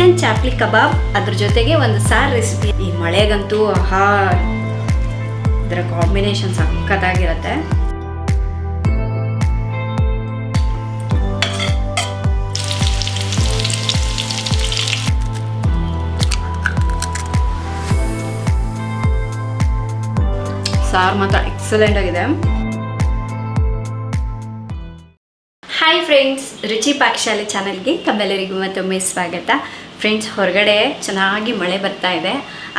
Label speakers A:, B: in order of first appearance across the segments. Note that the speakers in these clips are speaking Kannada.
A: ಚಿಕನ್ ಚಾಪ್ಲಿ ಕಬಾಬ್ ಅದ್ರ ಜೊತೆಗೆ ಒಂದು ಸಾರ್ ರೆಸಿಪಿ ಈ ಮಳೆಗಂತೂ, ಆಹಾ, ಇದರ ಕಾಂಬಿನೇಷನ್ ಸಕ್ಕತ್ತಾಗಿರುತ್ತೆ ಸಾರ್ ಮಾತ್ರ ಎಕ್ಸಲೆಂಟ್ ಆಗಿದೆ. ಹಾಯ್ ಫ್ರೆಂಡ್ಸ್ ರುಚಿ ಪಾಕಶಾಲೆ ಚಾನಲ್ಗೆ ತಮ್ಮೆಲ್ಲರಿಗೂ ಮತ್ತೊಮ್ಮೆ ಸ್ವಾಗತ. ಫ್ರೆಂಡ್ಸ್ ಹೊರಗಡೆ ಚೆನ್ನಾಗಿ ಮಳೆ ಬರ್ತಾ ಇದೆ.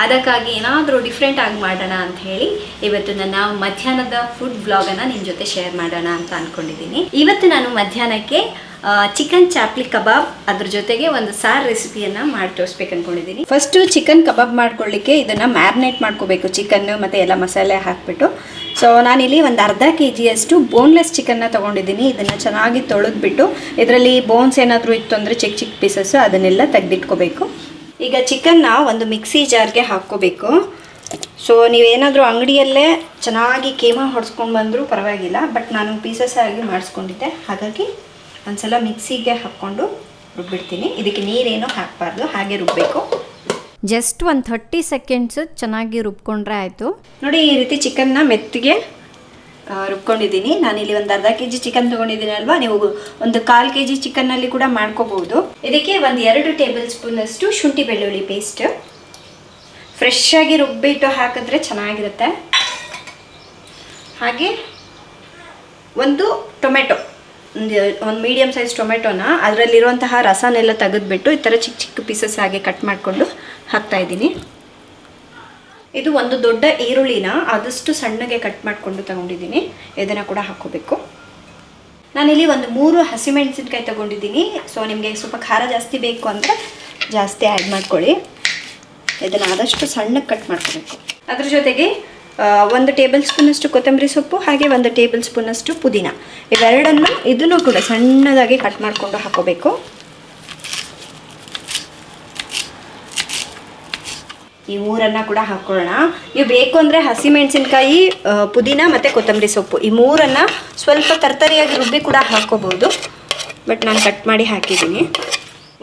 A: ಅದಕ್ಕಾಗಿ ಏನಾದರೂ ಡಿಫ್ರೆಂಟ್ ಆಗಿ ಮಾಡೋಣ ಅಂತ ಹೇಳಿ ಇವತ್ತು ನನ್ನ ಮಧ್ಯಾಹ್ನದ ಫುಡ್ ಬ್ಲಾಗನ್ನು ನಿಮ್ಮ ಜೊತೆ ಶೇರ್ ಮಾಡೋಣ ಅಂತ ಅಂದ್ಕೊಂಡಿದ್ದೀನಿ ಇವತ್ತು ನಾನು ಮಧ್ಯಾಹ್ನಕ್ಕೆ ಚಿಕನ್ ಚಾಪ್ಲಿ ಕಬಾಬ್ ಅದ್ರ ಜೊತೆಗೆ ಒಂದು ಸಾರ್ ರೆಸಿಪಿಯನ್ನು ಮಾಡಿ ತೋರಿಸ್ಬೇಕು ಅಂದ್ಕೊಂಡಿದ್ದೀನಿ ಫಸ್ಟು ಚಿಕನ್ ಕಬಾಬ್ ಮಾಡ್ಕೊಳ್ಳಿಕ್ಕೆ ಇದನ್ನು ಮ್ಯಾರಿನೇಟ್ ಮಾಡ್ಕೋಬೇಕು ಚಿಕನ್ನು ಮತ್ತು ಎಲ್ಲ ಮಸಾಲೆ ಹಾಕಿಬಿಟ್ಟು. ಸೊ ನಾನಿಲ್ಲಿ ಒಂದು ಅರ್ಧ ಕೆ ಜಿಯಷ್ಟು ಬೋನ್ಲೆಸ್ ಚಿಕನ್ನ ತೊಗೊಂಡಿದ್ದೀನಿ. ಇದನ್ನು ಚೆನ್ನಾಗಿ ತೊಳೆದ್ಬಿಟ್ಟು, ಇದರಲ್ಲಿ ಬೋನ್ಸ್ ಏನಾದರೂ ಇತ್ತು ಅಂದರೆ ಚಿಕ್ಕ ಚಿಕ್ಕ ಪೀಸಸ್ಸು ಅದನ್ನೆಲ್ಲ ತೆಗೆದಿಟ್ಕೋಬೇಕು. ಈಗ ಚಿಕನ್ನ ಒಂದು ಮಿಕ್ಸಿ ಜಾರ್ಗೆ ಹಾಕ್ಕೋಬೇಕು. ಸೊ ನೀವೇನಾದರೂ ಅಂಗಡಿಯಲ್ಲೇ ಚೆನ್ನಾಗಿ ಕೇಮ ಹೊಡ್ಸ್ಕೊಂಡು ಬಂದರೂ ಪರವಾಗಿಲ್ಲ ಬಟ್ ನಾನು ಪೀಸಸ್ ಆಗಿ ಮಾಡಿಸ್ಕೊಂಡಿದ್ದೆ. ಹಾಗಾಗಿ ಒಂದು ಸಲ ಮಿಕ್ಸಿಗೆ ಹಾಕ್ಕೊಂಡು ರುಬ್ಬಿಡ್ತೀನಿ. ಇದಕ್ಕೆ ನೀರೇನು ಹಾಕಬಾರ್ದು, ಹಾಗೆ ರುಬ್ಬಬೇಕು ಜಸ್ಟ್ ಒಂದು ಥರ್ಟಿ ಸೆಕೆಂಡ್ಸ್ ಚೆನ್ನಾಗಿ ರುಬ್ಕೊಂಡ್ರೆ ಆಯಿತು. ನೋಡಿ, ಈ ರೀತಿ ಚಿಕನ್ನ ಮೆತ್ತಿಗೆ ರುಬ್ಕೊಂಡಿದ್ದೀನಿ. ನಾನಿಲ್ಲಿ ಒಂದು ಅರ್ಧ ಕೆ ಜಿ ಚಿಕನ್ ತೊಗೊಂಡಿದ್ದೀನಿ ಅಲ್ವಾ? ನೀವು ಒಂದು ಕಾಲು ಕೆ ಜಿ ಚಿಕನ್ನಲ್ಲಿ ಕೂಡ ಮಾಡ್ಕೋಬಹುದು. ಇದಕ್ಕೆ ಒಂದು ಎರಡು ಟೇಬಲ್ ಸ್ಪೂನಷ್ಟು ಶುಂಠಿ ಬೆಳ್ಳುಳ್ಳಿ ಪೇಸ್ಟ್ ಫ್ರೆಶ್ ಆಗಿ ರುಬ್ಬಿಟ್ಟು ಹಾಕಿದ್ರೆ ಚೆನ್ನಾಗಿರುತ್ತೆ. ಹಾಗೆ ಒಂದು ಟೊಮೆಟೊ. ಒಂದು ಒಂದು ಮೀಡಿಯಮ್ ಸೈಜ್ ಟೊಮೆಟೊನ ಅದರಲ್ಲಿರುವಂತಹ ರಸನೆಲ್ಲ ತೆಗೆದ್ಬಿಟ್ಟು ಈ ಥರ ಚಿಕ್ಕ ಚಿಕ್ಕ ಪೀಸಸ್ ಹಾಗೆ ಕಟ್ ಮಾಡಿಕೊಂಡು ಹಾಕ್ತಾ ಇದ್ದೀನಿ. ಇದು ಒಂದು ದೊಡ್ಡ ಈರುಳ್ಳಿನ ಆದಷ್ಟು ಸಣ್ಣಗೆ ಕಟ್ ಮಾಡಿಕೊಂಡು ತಗೊಂಡಿದ್ದೀನಿ. ಇದನ್ನು ಕೂಡ ಹಾಕೋಬೇಕು ನಾನಿಲ್ಲಿ ಒಂದು ಮೂರು ಹಸಿಮೆಣಸಿನ್ಕಾಯಿ ತಗೊಂಡಿದ್ದೀನಿ. ಸೊ ನಿಮಗೆ ಸ್ವಲ್ಪ ಖಾರ ಜಾಸ್ತಿ ಬೇಕು ಅಂದರೆ ಜಾಸ್ತಿ ಆ್ಯಡ್ ಮಾಡ್ಕೊಳ್ಳಿ. ಇದನ್ನು ಆದಷ್ಟು ಸಣ್ಣಗೆ ಕಟ್ ಮಾಡ್ಕೋಬೇಕು. ಅದ್ರ ಜೊತೆಗೆ ಒಂದು ಟೇಬಲ್ ಸ್ಪೂನಷ್ಟು ಕೊತ್ತಂಬರಿ ಸೊಪ್ಪು ಹಾಗೆ ಒಂದು ಟೇಬಲ್ ಸ್ಪೂನಷ್ಟು ಪುದೀನ. ಇವೆರಡನ್ನು ಇದನ್ನು ಕೂಡ ಸಣ್ಣದಾಗಿ ಕಟ್ ಮಾಡಿಕೊಂಡು ಹಾಕೋಬೇಕು ಈ ಮೂರನ್ನ ಕೂಡ ಹಾಕೊಳ್ಳೋಣ. ನೀವು ಬೇಕು ಅಂದರೆ ಹಸಿಮೆಣಸಿನ್ಕಾಯಿ ಪುದೀನ ಮತ್ತು ಕೊತ್ತಂಬರಿ ಸೊಪ್ಪು. ಈ ಮೂರನ್ನು ಸ್ವಲ್ಪ ತರ್ತರಿಯಾಗಿ ರುಬ್ಬಿ ಕೂಡ ಹಾಕೋಬೋದು ಬಟ್ ನಾನು ಕಟ್ ಮಾಡಿ ಹಾಕಿದ್ದೀನಿ.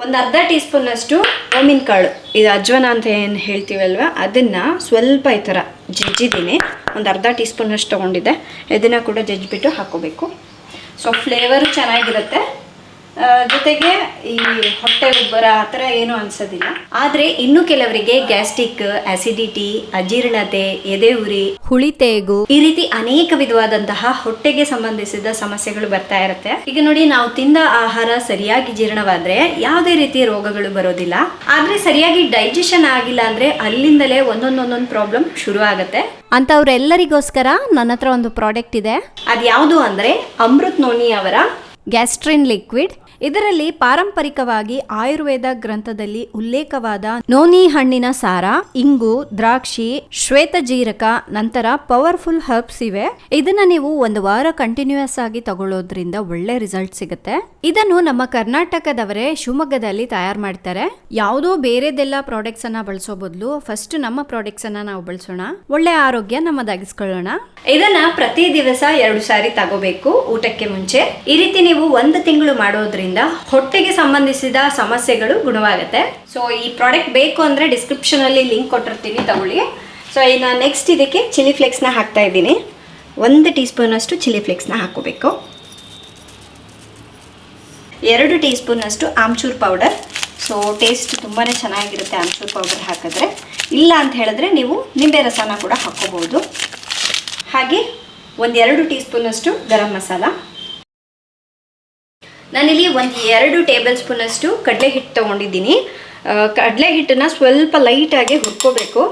A: ಒಂದು ಅರ್ಧ ಟೀ ಸ್ಪೂನಷ್ಟು ಓಮಿನ ಕಾಳು ಇದು ಅಜ್ವನ ಅಂತ ಏನು ಹೇಳ್ತೀವಲ್ವ? ಅದನ್ನು ಸ್ವಲ್ಪ ಈ ಥರ ಜಜ್ಜಿದ್ದೀನಿ. ಒಂದು ಅರ್ಧ ಟೀ ಸ್ಪೂನಷ್ಟು ತೊಗೊಂಡಿದ್ದೆ. ಇದನ್ನು ಕೂಡ ಜಜ್ಜಿಬಿಟ್ಟು ಹಾಕೋಬೇಕು ಸೊ ಫ್ಲೇವರು ಚೆನ್ನಾಗಿರುತ್ತೆ. ಜೊತೆಗೆ ಈ ಹೊಟ್ಟೆ ಉಬ್ಬರ ಆ ಥರ ಏನು ಅನ್ಸೋದಿಲ್ಲ. ಆದರೆ ಇನ್ನು ಕೆಲವರಿಗೆ ಗ್ಯಾಸ್ಟ್ರಿಕ್ ಆಸಿಡಿಟಿ ಅಜೀರ್ಣತೆ, ಎದೆ ಉರಿ ಹುಳಿತೇಗು ಈ ರೀತಿ ಅನೇಕ ವಿಧವಾದಂತಹ ಹೊಟ್ಟೆಗೆ ಸಂಬಂಧಿಸಿದ ಸಮಸ್ಯೆಗಳು ಬರ್ತಾ ಇರುತ್ತೆ. ಈಗ ನೋಡಿ ನಾವು ತಿಂದ ಆಹಾರ ಸರಿಯಾಗಿ ಜೀರ್ಣವಾದ್ರೆ ಯಾವುದೇ ರೀತಿಯ ರೋಗಗಳು ಬರೋದಿಲ್ಲ. ಆದ್ರೆ ಸರಿಯಾಗಿ ಡೈಜೆಷನ್ ಆಗಿಲ್ಲ ಅಂದ್ರೆ ಅಲ್ಲಿಂದಲೇ ಒಂದೊಂದೊಂದೊಂದು ಪ್ರಾಬ್ಲಮ್ ಶುರು ಆಗುತ್ತೆ.
B: ಅಂತವ್ರೆಲ್ಲರಿಗೋಸ್ಕರ ನನ್ನ ಹತ್ರ ಒಂದು ಪ್ರಾಡಕ್ಟ್ ಇದೆ.
A: ಅದ್ಯಾವುದು ಅಂದ್ರೆ ಅಮೃತ್ ನೋನಿ ಅವರ
B: ಗ್ಯಾಸ್ಟ್ರಿನ್ ಲಿಕ್ವಿಡ್ ಇದರಲ್ಲಿ ಪಾರಂಪರಿಕವಾಗಿ ಆಯುರ್ವೇದ ಗ್ರಂಥದಲ್ಲಿ ಉಲ್ಲೇಖವಾದ ನೋನಿ ಹಣ್ಣಿನ ಸಾರ, ಇಂಗು, ದ್ರಾಕ್ಷಿ, ಶ್ವೇತ ಜೀರಕ, ನಂತರ ಪವರ್ಫುಲ್ ಹರ್ಬ್ಸ್ ಇವೆ. ಇದನ್ನ ನೀವು ಒಂದು ವಾರ ಕಂಟಿನ್ಯೂಸ್ ಆಗಿ ತಗೊಳ್ಳೋದ್ರಿಂದ ಒಳ್ಳೆ ರಿಸಲ್ಟ್ ಸಿಗುತ್ತೆ. ಇದನ್ನು ನಮ್ಮ ಕರ್ನಾಟಕದವರೇ ಶಿವಮೊಗ್ಗದಲ್ಲಿ ತಯಾರು ಮಾಡ್ತಾರೆ. ಯಾವುದೋ ಬೇರೆದೆಲ್ಲ ಪ್ರಾಡಕ್ಟ್ಸ್ ಅನ್ನ ಬಳಸೋ ಬದಲು ಫಸ್ಟ್ ನಮ್ಮ ಪ್ರಾಡಕ್ಟ್ಸ್ ಅನ್ನ ನಾವು ಬಳಸೋಣ. ಒಳ್ಳೆ ಆರೋಗ್ಯ ನಮ್ಮದಾಗಿಸ್ಕೊಳ್ಳೋಣ.
A: ಇದನ್ನ ಪ್ರತಿ ದಿವಸ ಎರಡು ಸಾರಿ ತಗೋಬೇಕು ಊಟಕ್ಕೆ ಮುಂಚೆ. ಈ ರೀತಿ ನೀವು ಒಂದು ತಿಂಗಳು ಮಾಡೋದ್ರಿಂದ ಹೊಟ್ಟೆಗೆ ಸಂಬಂಧಿಸಿದ ಸಮಸ್ಯೆಗಳು ಗುಣವಾಗುತ್ತೆ. ಸೊ ಈ ಪ್ರಾಡಕ್ಟ್ ಬೇಕು ಅಂದರೆ ಡಿಸ್ಕ್ರಿಪ್ಷನಲ್ಲಿ ಲಿಂಕ್ ಕೊಟ್ಟಿರ್ತೀನಿ, ತಗೊಳ್ಳಿ. ಸೊ ಇನ್ನು ನೆಕ್ಸ್ಟ್ ಇದಕ್ಕೆ ಚಿಲ್ಲಿ ಫ್ಲೇಕ್ಸ್ನ ಹಾಕ್ತಾ ಇದ್ದೀನಿ. ಒಂದು ಟೀ ಸ್ಪೂನಷ್ಟು ಚಿಲ್ಲಿ ಫ್ಲೇಕ್ಸ್ನ ಹಾಕೋಬೇಕು ಎರಡು ಟೀ ಸ್ಪೂನಷ್ಟು ಆಮ್ಚೂರ್ ಪೌಡರ್ ಸೊ ಟೇಸ್ಟ್ ತುಂಬಾ ಚೆನ್ನಾಗಿರುತ್ತೆ ಆಮ್ಚೂರ್ ಪೌಡರ್ ಹಾಕಿದ್ರೆ. ಇಲ್ಲ ಅಂತ ಹೇಳಿದ್ರೆ ನೀವು ನಿಂಬೆ ರಸನ ಕೂಡ ಹಾಕ್ಕೋಬೋದು. ಹಾಗೆ ಒಂದೆರಡು ಟೀ ಸ್ಪೂನಷ್ಟು ಗರಂ ಮಸಾಲ. ನಾನಿಲ್ಲಿ ಒಂದು ಎರಡು ಟೇಬಲ್ ಸ್ಪೂನಷ್ಟು ಕಡಲೆ ಹಿಟ್ಟು ತೊಗೊಂಡಿದ್ದೀನಿ. ಕಡಲೆ ಹಿಟ್ಟನ್ನು ಸ್ವಲ್ಪ ಲೈಟಾಗಿ ಹುರ್ಕೋಬೇಕು.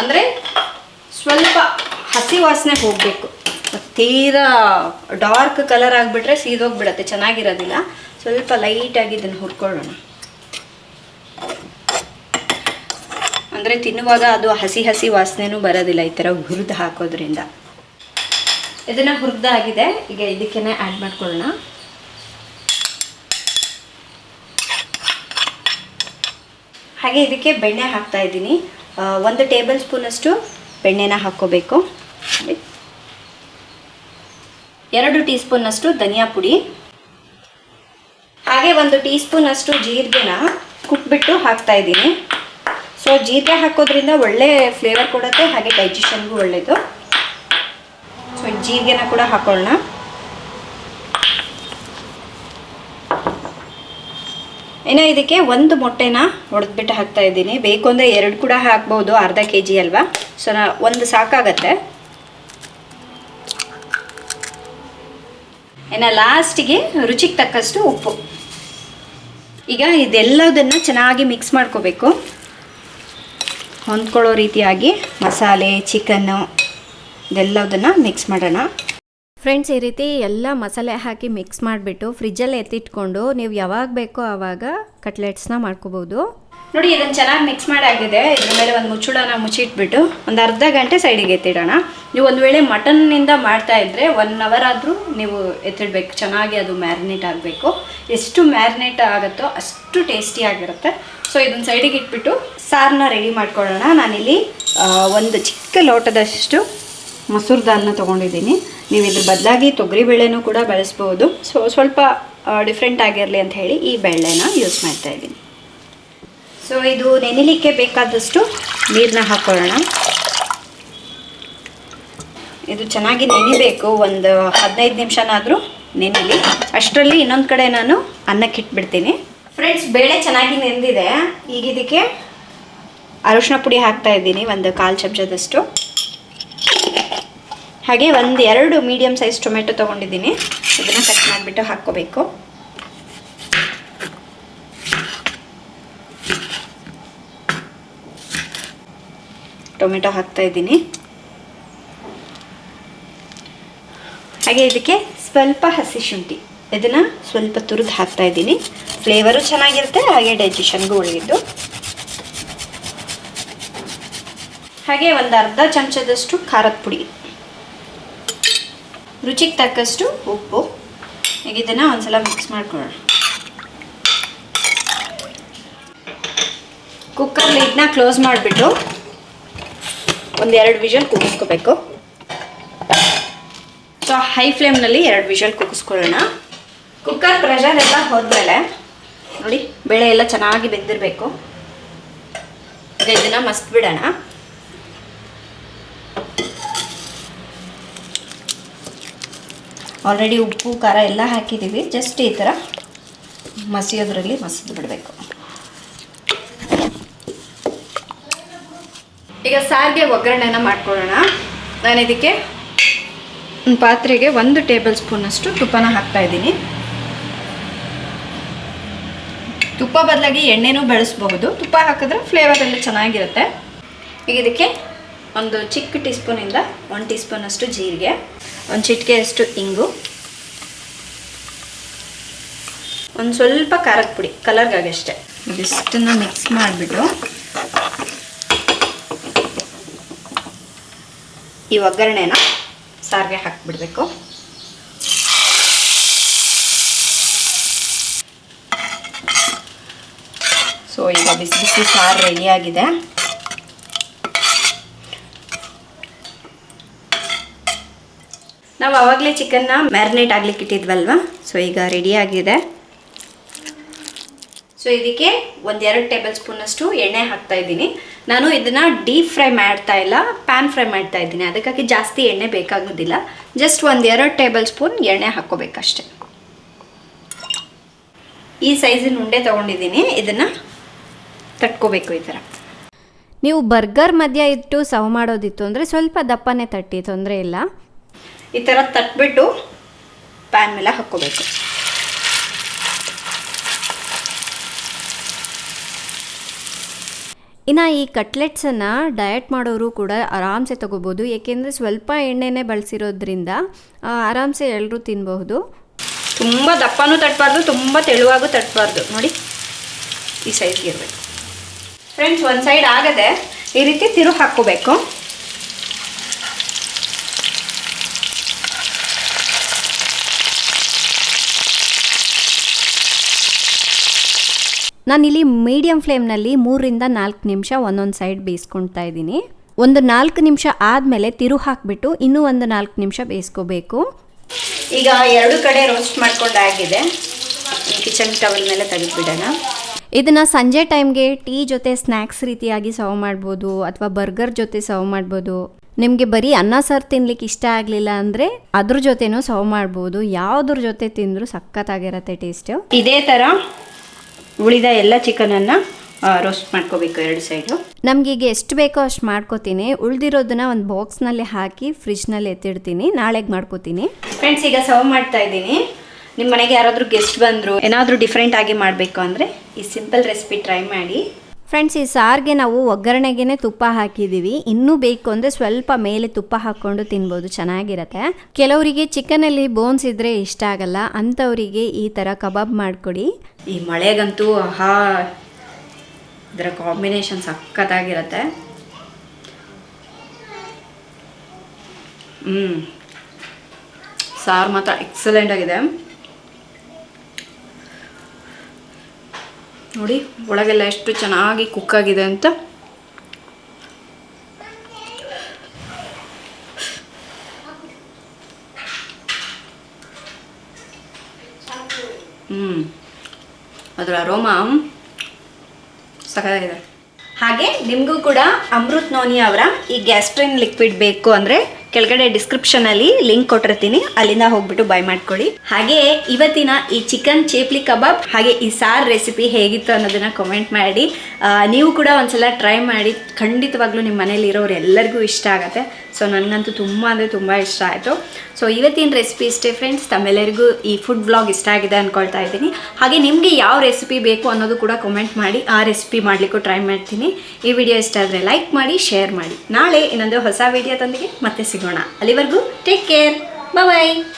A: ಅಂದರೆ ಸ್ವಲ್ಪ ಹಸಿ ವಾಸನೆ ಹೋಗಬೇಕು. ತೀರಾ ಡಾರ್ಕ್ ಕಲರ್ ಆಗಿಬಿಟ್ರೆ ಸೀದೋಗ್ಬಿಡತ್ತೆ, ಚೆನ್ನಾಗಿರೋದಿಲ್ಲ. ಸ್ವಲ್ಪ ಲೈಟಾಗಿ ಇದನ್ನು ಹುರ್ಕೊಳ್ಳೋಣ. ಅಂದರೆ ತಿನ್ನುವಾಗ ಅದು ಹಸಿ ಹಸಿ ವಾಸನೆನೂ ಬರೋದಿಲ್ಲ ಈ ಥರ ಹುರಿದು ಹಾಕೋದ್ರಿಂದ. ಇದನ್ನು ಹುರಿದಾಗಿದೆ. ಈಗ ಇದಕ್ಕೇನೆ ಆ್ಯಡ್ ಮಾಡ್ಕೊಳ್ಳೋಣ. ಹಾಗೆ ಇದಕ್ಕೆ ಬೆಣ್ಣೆ ಹಾಕ್ತಾ ಇದ್ದೀನಿ. ಒಂದು ಟೇಬಲ್ ಸ್ಪೂನಷ್ಟು ಬೆಣ್ಣೆನ ಹಾಕ್ಕೋಬೇಕು. ಎರಡು ಟೀ ಸ್ಪೂನಷ್ಟು ಧನಿಯಾ ಪುಡಿ. ಹಾಗೆ ಒಂದು ಟೀ ಸ್ಪೂನ್ ಅಷ್ಟು ಜೀರಿಗೆನ ಕುಟ್ಬಿಟ್ಟು ಹಾಕ್ತಾ ಇದ್ದೀನಿ. ಸೊ ಜೀರಿಗೆ ಹಾಕೋದ್ರಿಂದ ಒಳ್ಳೆ ಫ್ಲೇವರ್ ಕೊಡುತ್ತೆ, ಹಾಗೆ ಡೈಜೆಷನ್ಗೂ ಒಳ್ಳೆಯದು ಸೊ ಜೀರಿಗೆನ ಕೂಡ ಹಾಕೊಳ್ಳೋಣ. ಇನ್ನು ಇದಕ್ಕೆ ಒಂದು ಮೊಟ್ಟೆನ ಒಡೆದ್ಬಿಟ್ಟು ಹಾಕ್ತಾ ಇದ್ದೀನಿ. ಬೇಕು ಅಂದರೆ ಎರಡು ಕೂಡ ಹಾಕ್ಬೋದು, ಅರ್ಧ ಕೆ ಜಿ ಅಲ್ವಾ? ಸೊ ನಾ ಒಂದು ಸಾಕಾಗತ್ತೆ. ಇನ್ನು ಲಾಸ್ಟಿಗೆ ರುಚಿಗೆ ತಕ್ಕಷ್ಟು ಉಪ್ಪು. ಈಗ ಇದೆಲ್ಲದನ್ನು ಚೆನ್ನಾಗಿ ಮಿಕ್ಸ್ ಮಾಡ್ಕೋಬೇಕು. ಹೊಂದ್ಕೊಳ್ಳೋ ರೀತಿಯಾಗಿ ಮಸಾಲೆ ಚಿಕನ್ನು ಇದೆಲ್ಲದನ್ನು ಮಿಕ್ಸ್ ಮಾಡೋಣ.
B: ಫ್ರೆಂಡ್ಸ್ ಈ ರೀತಿ ಎಲ್ಲ ಮಸಾಲೆ ಹಾಕಿ ಮಿಕ್ಸ್ ಮಾಡಿಬಿಟ್ಟು ಫ್ರಿಜ್ಜಲ್ಲಿ ಎತ್ತಿಟ್ಕೊಂಡು ನೀವು ಯಾವಾಗ ಬೇಕೋ ಆವಾಗ ಕಟ್ಲೆಟ್ಸ್ನ ಮಾಡ್ಕೋಬೋದು.
A: ನೋಡಿ ಇದನ್ನು ಚೆನ್ನಾಗಿ ಮಿಕ್ಸ್ ಮಾಡಾಗಿದೆ. ಇದ್ರ ಮೇಲೆ ಒಂದು ಮುಚ್ಚುಳನ ಮುಚ್ಚಿಟ್ಬಿಟ್ಟು ಒಂದು ಅರ್ಧ ಗಂಟೆ ಸೈಡಿಗೆ ಎತ್ತಿಡೋಣ. ನೀವು ಒಂದು ವೇಳೆ ಮಟನ್ನಿಂದ ಮಾಡ್ತಾ ಇದ್ದರೆ ಒನ್ ಅವರ್ ಆದರೂ ನೀವು ಎತ್ತಿಡಬೇಕು. ಚೆನ್ನಾಗಿ ಅದು ಮ್ಯಾರಿನೇಟ್ ಆಗಬೇಕು. ಎಷ್ಟು ಮ್ಯಾರಿನೇಟ್ ಆಗುತ್ತೋ ಅಷ್ಟು ಟೇಸ್ಟಿಯಾಗಿರುತ್ತೆ ಸೊ ಇದನ್ನು ಸೈಡಿಗೆ ಇಟ್ಬಿಟ್ಟು ಸಾರನ್ನ ರೆಡಿ ಮಾಡ್ಕೊಳ್ಳೋಣ. ನಾನಿಲ್ಲಿ ಒಂದು ಚಿಕ್ಕ ಲೋಟದಷ್ಟು ಮಸೂರ್ ದಾಲ್ನ ತೊಗೊಂಡಿದ್ದೀನಿ. ನೀವು ಇದ್ರ ಬದಲಾಗಿ ತೊಗರಿಬೇಳೆನೂ ಕೂಡ ಬಳಸ್ಬೋದು. ಸೊ ಸ್ವಲ್ಪ ಡಿಫ್ರೆಂಟ್ ಆಗಿರಲಿ ಅಂತ ಹೇಳಿ ಈ ಬೇಳೆನ ಯೂಸ್ ಮಾಡ್ತಾ ಇದ್ದೀನಿ. ಸೊ ಇದು ನೆನೆಲಿಕ್ಕೆ ಬೇಕಾದಷ್ಟು ನೀರನ್ನ ಹಾಕೊಳ್ಳೋಣ. ಇದು ಚೆನ್ನಾಗಿ ನೆನಿಬೇಕು. ಒಂದು ಹದಿನೈದು ನಿಮಿಷನಾದರೂ ನೆನಿಲಿ. ಅಷ್ಟರಲ್ಲಿ ಇನ್ನೊಂದು ಕಡೆ ನಾನು ಅನ್ನಕ್ಕೆ ಇಟ್ಬಿಡ್ತೀನಿ. ಫ್ರೆಂಡ್ಸ್ ಬೇಳೆ ಚೆನ್ನಾಗಿ ನೆಂದಿದೆ. ಈಗ ಇದಕ್ಕೆ ಅರಿಶಿನ ಪುಡಿ ಹಾಕ್ತಾ ಇದ್ದೀನಿ. ಒಂದು ಕಾಲು ಚಮಚದಷ್ಟು. ಹಾಗೆ ಒಂದು ಎರಡು ಮೀಡಿಯಮ್ ಸೈಜ್ ಟೊಮೆಟೊ ತೊಗೊಂಡಿದ್ದೀನಿ. ಇದನ್ನು ಕಟ್ ಮಾಡಿಬಿಟ್ಟು ಹಾಕ್ಕೋಬೇಕು. ಟೊಮೆಟೊ ಹಾಕ್ತಾ ಇದ್ದೀನಿ. ಹಾಗೆ ಇದಕ್ಕೆ ಸ್ವಲ್ಪ ಹಸಿ ಶುಂಠಿ. ಇದನ್ನು ಸ್ವಲ್ಪ ತುರಿದು ಹಾಕ್ತಾ ಇದ್ದೀನಿ. ಫ್ಲೇವರು ಚೆನ್ನಾಗಿರುತ್ತೆ, ಹಾಗೆ ಡೈಜೆಷನ್ಗೂ ಒಳ್ಳೆಯದು. ಹಾಗೆ ಒಂದು ಅರ್ಧ ಚಮಚದಷ್ಟು ಖಾರದ ಪುಡಿ. ರುಚಿಗೆ ತಕ್ಕಷ್ಟು ಉಪ್ಪು. ಈಗ ಇದನ್ನು ಒಂದ್ಸಲ ಮಿಕ್ಸ್ ಮಾಡ್ಕೊಳ್ಳೋಣ. ಕುಕ್ಕರ್ ಲಿಡ್ನ ಕ್ಲೋಸ್ ಮಾಡಿಬಿಟ್ಟು ಒಂದು ಎರಡು ವಿಷಲ್ ಕೂಗಿಸ್ಕೋಬೇಕು ಸೊ ಹೈ ಫ್ಲೇಮ್ನಲ್ಲಿ ಎರಡು ವಿಷಲ್ ಕೂಗಿಸ್ಕೊಳ್ಳೋಣ ಕುಕ್ಕರ್ ಪ್ರೆಷರ್ ಎಲ್ಲ ಹೋದ್ಮೇಲೆ ನೋಡಿ, ಬೇಳೆ ಎಲ್ಲ ಚೆನ್ನಾಗಿ ಬೆಂದಿರಬೇಕು. ಇದನ್ನು ಮಸ್ತ್ ಬಿಡೋಣ. ಆಲ್ರೆಡಿ ಉಪ್ಪು, ಖಾರ ಎಲ್ಲ ಹಾಕಿದ್ದೀವಿ ಜಸ್ಟ್ ಈ ಥರ ಮಸಿಯೋದ್ರಲ್ಲಿ ಮಸಿದು ಬಿಡಬೇಕು. ಈಗ ಸಾರಿಗೆ ಒಗ್ಗರಣೆನ ಮಾಡ್ಕೊಳ್ಳೋಣ. ನಾನು ಇದಕ್ಕೆ ಪಾತ್ರೆಗೆ ಒಂದು ಟೇಬಲ್ ಸ್ಪೂನಷ್ಟು ತುಪ್ಪನ ಹಾಕ್ತಾ ಇದ್ದೀನಿ. ತುಪ್ಪ ಬದಲಾಗಿ ಎಣ್ಣೆನೂ ಬಳಸ್ಬಹುದು. ತುಪ್ಪ ಹಾಕಿದ್ರೆ ಫ್ಲೇವರ್ ಎಲ್ಲ ಚೆನ್ನಾಗಿರುತ್ತೆ. ಈಗ ಇದಕ್ಕೆ ಒಂದು ಚಿಕ್ಕ ಟೀ ಸ್ಪೂನಿಂದ ಒಂದು ಟೀ ಸ್ಪೂನಷ್ಟು ಜೀರಿಗೆ. ಒಂದು ಚಿಟಿಕೆಯಷ್ಟು ಇಂಗು. ಒಂದು ಸ್ವಲ್ಪ ಖಾರದ ಪುಡಿ ಕಲರ್ಗಾಗಷ್ಟೇ ಇದಿಷ್ಟನ್ನು ಮಿಕ್ಸ್ ಮಾಡಿಬಿಟ್ಟು. ಈ ಒಗ್ಗರಣೆನ ಸಾರಿಗೆ ಹಾಕಿಬಿಡ್ಬೇಕು. ಸೊ ಈಗ ಬಿಸಿ ಬಿಸಿ ಸಾರು ರೆಡಿಯಾಗಿದೆ ನಾವು ಆವಾಗಲೇ ಚಿಕನ್ನ ಮ್ಯಾರಿನೇಟ್ ಆಗ್ಲಿಕ್ಕೆ ಇಟ್ಟಿದ್ವಲ್ವಾ? ಸೊ ಈಗ ರೆಡಿಯಾಗಿದೆ ಸೊ ಇದಕ್ಕೆ ಒಂದೆರಡು ಟೇಬಲ್ ಸ್ಪೂನಷ್ಟು ಎಣ್ಣೆ ಹಾಕ್ತಾ ಇದ್ದೀನಿ. ನಾನು ಇದನ್ನು ಡೀಪ್ ಫ್ರೈ ಮಾಡ್ತಾ ಇಲ್ಲ ಪ್ಯಾನ್ ಫ್ರೈ ಮಾಡ್ತಾ ಇದ್ದೀನಿ. ಅದಕ್ಕಾಗಿ ಜಾಸ್ತಿ ಎಣ್ಣೆ ಬೇಕಾಗೋದಿಲ್ಲ. ಜಸ್ಟ್ ಒಂದೆರಡು ಟೇಬಲ್ ಸ್ಪೂನ್ ಎಣ್ಣೆ ಹಾಕ್ಕೋಬೇಕಷ್ಟೆ. ಈ ಸೈಜಿನ ಉಂಡೆ ತೊಗೊಂಡಿದ್ದೀನಿ. ಇದನ್ನು ತಟ್ಕೋಬೇಕು ಈ ಥರ
B: ನೀವು ಬರ್ಗರ್ ಮಧ್ಯ ಇಟ್ಟು ಸರ್ವ್ ಮಾಡೋದಿತ್ತು ಅಂದರೆ ಸ್ವಲ್ಪ ದಪ್ಪನೇ ತಟ್ಟಿ, ತೊಂದರೆ ಇಲ್ಲ.
A: ಈ ಥರ ತಟ್ಬಿಟ್ಟು ಪ್ಯಾನ್ ಮೇಲೆ ಹಾಕ್ಕೋಬೇಕು.
B: ಇನ್ನು ಈ ಕಟ್ಲೆಟ್ಸನ್ನು ಡಯಟ್ ಮಾಡೋರು ಕೂಡ ಆರಾಮ್ಸೆ ತಗೋಬೋದು. ಏಕೆಂದರೆ ಸ್ವಲ್ಪ ಎಣ್ಣೆನೇ ಬಳಸಿರೋದ್ರಿಂದ ಆರಾಮ್ಸೆ ಎಲ್ಲರೂ ತಿನ್ನಬಹುದು
A: ತುಂಬ ದಪ್ಪನೂ ತಟ್ಟಬಾರ್ದು ತುಂಬ ತೆಳುವಾಗೂ ತಟ್ಟಬಾರ್ದು ನೋಡಿ ಈ ಸೈಡ್ಗೆ ಇರಬೇಕು. ಫ್ರೆಂಡ್ಸ್ ಒಂದು ಸೈಡ್ ಆಗದೆ ಈ ರೀತಿ ತಿರು ಹಾಕ್ಕೋಬೇಕು.
B: ನಾನಿಲ್ಲಿ ಮೀಡಿಯಂ ಫ್ಲೇಮ್ನಲ್ಲಿ ಮೂರರಿಂದ ನಾಲ್ಕು ನಿಮಿಷ ಒಂದೊಂದು ಸೈಡ್ ಬೇಯಿಸ್ಕೊಳ್ತಾ ಇದ್ದೀನಿ. ಒಂದು ನಾಲ್ಕು ನಿಮಿಷ ಆದಮೇಲೆ ತಿರು ಹಾಕಿಬಿಟ್ಟು ಇನ್ನೂ ಒಂದು ನಾಲ್ಕು ನಿಮಿಷ ಬೇಯಿಸ್ಕೋಬೇಕು.
A: ಈಗ ಎರಡು ಕಡೆ ರೋಸ್ಟ್ ಮಾಡ್ಕೊಂಡಾಗಿದೆ ಕಿಚನ್ ಟವಲ್ ಮೇಲೆ ತೆಗೆದುಬಿಡೋಣ.
B: ಇದನ್ನು ಸಂಜೆ ಟೈಮ್ಗೆ ಟೀ ಜೊತೆ ಸ್ನ್ಯಾಕ್ಸ್ ರೀತಿಯಾಗಿ ಸರ್ವ್ ಮಾಡ್ಬೋದು ಅಥವಾ ಬರ್ಗರ್ ಜೊತೆ ಸರ್ವ್ ಮಾಡ್ಬೋದು. ನಿಮಗೆ ಬರೀ ಅನ್ನ ಸಾರು ತಿನ್ಲಿಕ್ಕೆ ಇಷ್ಟ ಆಗಲಿಲ್ಲ ಅಂದರೆ ಅದ್ರ ಜೊತೆನೂ ಸರ್ವ್ ಮಾಡ್ಬೋದು. ಯಾವುದ್ರ ಜೊತೆ ತಿಂದರೂ ಸಖತ್ತಾಗಿರತ್ತೆ ಟೇಸ್ಟು
A: ಇದೇ ಥರ ಉಳಿದ ಎಲ್ಲ ಚಿಕನನ್ನು ರೋಸ್ಟ್ ಮಾಡ್ಕೋಬೇಕು ಎರಡು ಸೈಡು
B: ನಮಗೀಗ ಎಷ್ಟು ಬೇಕೋ ಅಷ್ಟು ಮಾಡ್ಕೋತೀನಿ. ಉಳ್ದಿರೋದನ್ನ ಒಂದು ಬಾಕ್ಸ್ನಲ್ಲಿ ಹಾಕಿ ಫ್ರಿಜ್ನಲ್ಲಿ ಎತ್ತಿಡ್ತೀನಿ. ನಾಳೆಗೆ ಮಾಡ್ಕೋತೀನಿ.
A: ಫ್ರೆಂಡ್ಸ್ ಈಗ ಸರ್ವ್ ಮಾಡ್ತಾ ಇದ್ದೀನಿ. ನಿಮ್ಮ ಮನೆಗೆ ಯಾರಾದರೂ ಗೆಸ್ಟ್ ಬಂದರು ಏನಾದರೂ ಡಿಫ್ರೆಂಟ್ ಆಗಿ ಮಾಡಬೇಕು ಅಂದರೆ ಈ ಸಿಂಪಲ್ ರೆಸಿಪಿ ಟ್ರೈ ಮಾಡಿ.
B: ಫ್ರೆಂಡ್ಸ್ ಈ ಸಾರಿಗೆ ನಾವು ಒಗ್ಗರಣೆಗೆ ತುಪ್ಪ ಹಾಕಿದ್ದೀವಿ. ಇನ್ನೂ ಬೇಕು ಅಂದರೆ ಸ್ವಲ್ಪ ಮೇಲೆ ತುಪ್ಪ ಹಾಕ್ಕೊಂಡು ತಿನ್ಬೋದು, ಚೆನ್ನಾಗಿರತ್ತೆ. ಕೆಲವರಿಗೆ ಚಿಕನಲ್ಲಿ ಬೋನ್ಸ್ ಇದ್ದರೆ ಇಷ್ಟ ಆಗಲ್ಲ. ಅಂಥವರಿಗೆ ಈ ಥರ ಕಬಾಬ್ ಮಾಡಿಕೊಡಿ.
A: ಈ ಮಳೆಗಂತೂ ಆಹಾ, ಇದರ ಕಾಂಬಿನೇಷನ್ ಸಖತ್ತಾಗಿರತ್ತೆ. ಹ್ಞೂ ಸಾರು ಮಾತ್ರ ಎಕ್ಸಲೆಂಟ್ ಆಗಿದೆ. ನೋಡಿ, ಒಳಗೆಲ್ಲ ಎಷ್ಟು ಚೆನ್ನಾಗಿ ಕುಕ್ ಆಗಿದೆ ಅಂತ. ಹ್ಮ್, ಅದರ ಅರೋಮ ಸಖತ್ತಾಗಿದೆ. ಹಾಗೆ ನಿಮಗೂ ಕೂಡ ಅಮೃತ್ ನೋನಿ ಅವರ ಈ ಗ್ಯಾಸ್ಟ್ರಿನ್ ಲಿಕ್ವಿಡ್ ಬೇಕು ಅಂದರೆ ಕೆಳಗಡೆ ಡಿಸ್ಕ್ರಿಪ್ಷನಲ್ಲಿ ಲಿಂಕ್ ಕೊಟ್ಟಿರ್ತೀನಿ. ಅಲ್ಲಿಂದ ಹೋಗ್ಬಿಟ್ಟು ಬೈ ಮಾಡ್ಕೊಳ್ಳಿ. ಹಾಗೆ ಇವತ್ತಿನ ಈ ಚಿಕನ್ ಚೇಪ್ಲಿ ಕಬಾಬ್ ಹಾಗೆ ಈ ಸಾರ್ ರೆಸಿಪಿ ಹೇಗಿತ್ತು ಅನ್ನೋದನ್ನ ಕಮೆಂಟ್ ಮಾಡಿ. ನೀವು ಕೂಡ ಒಂದ್ಸಲ ಟ್ರೈ ಮಾಡಿ ಖಂಡಿತವಾಗ್ಲೂ ನಿಮ್ಮ ಮನೇಲಿ ಇರೋರು ಎಲ್ಲರಿಗೂ ಇಷ್ಟ ಆಗುತ್ತೆ. ಸೊ ನನಗಂತೂ ತುಂಬ ಅಂದರೆ ತುಂಬ ಇಷ್ಟ ಆಯಿತು. ಸೊ ಇವತ್ತಿನ ರೆಸಿಪಿ ಇಷ್ಟೇ ಫ್ರೆಂಡ್ಸ್ ತಮ್ಮೆಲ್ಲರಿಗೂ ಈ ಫುಡ್ ವ್ಲಾಗ್ ಇಷ್ಟ ಆಗಿದೆ ಅಂದ್ಕೊಳ್ತಾ ಇದ್ದೀನಿ. ಹಾಗೆ ನಿಮಗೆ ಯಾವ ರೆಸಿಪಿ ಬೇಕು ಅನ್ನೋದು ಕೂಡ ಕಮೆಂಟ್ ಮಾಡಿ, ಆ ರೆಸಿಪಿ ಮಾಡಲಿಕ್ಕೂ ಟ್ರೈ ಮಾಡ್ತೀನಿ. ಈ ವಿಡಿಯೋ ಇಷ್ಟ ಆದರೆ ಲೈಕ್ ಮಾಡಿ ಶೇರ್ ಮಾಡಿ. ನಾಳೆ ಇನ್ನೊಂದು ಹೊಸ ವಿಡಿಯೋದೊಂದಿಗೆ ಮತ್ತೆ ಸಿಗೋಣ. ಅಲ್ಲಿವರೆಗೂ ಟೇಕ್ ಕೇರ್ ಬಾಯ್